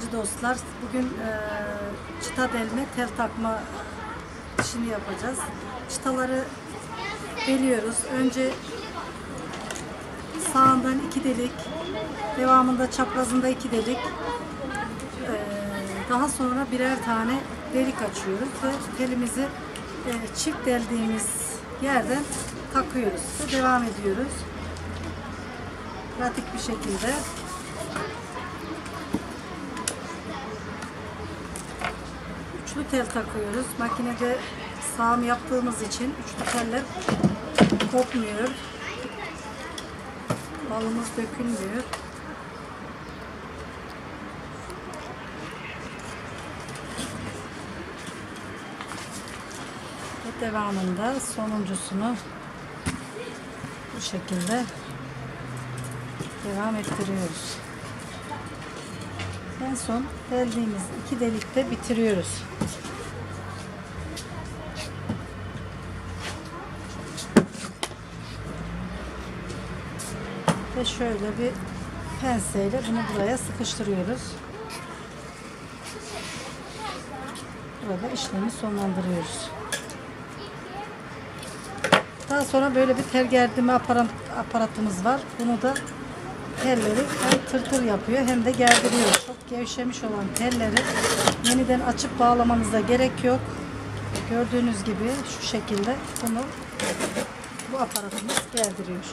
alıcı dostlar. Bugün e, çıta delme, tel takma işini yapacağız. Çıtaları deliyoruz. Önce sağından iki delik, devamında çaprazında iki delik. E, daha sonra birer tane delik açıyoruz ve telimizi e, çift deldiğimiz yerden takıyoruz ve devam ediyoruz. Pratik bir şekilde. Üçlü tel takıyoruz. Makinede sağım yaptığımız için üçlü teller kopmuyor. Balımız dökülmüyor. Ve devamında sonuncusunu bu şekilde devam ettiriyoruz. En son deldiğimiz iki delikte bitiriyoruz. Ve şöyle bir penseyle bunu buraya sıkıştırıyoruz. Burada işlemi sonlandırıyoruz. Daha sonra böyle bir tel aparatımız var. Bunu da telleri hem tırtır yapıyor hem de gerdiriyor. Çok gevşemiş olan telleri yeniden açıp bağlamanıza gerek yok. Gördüğünüz gibi şu şekilde bunu bu aparatımız gerdiriyor.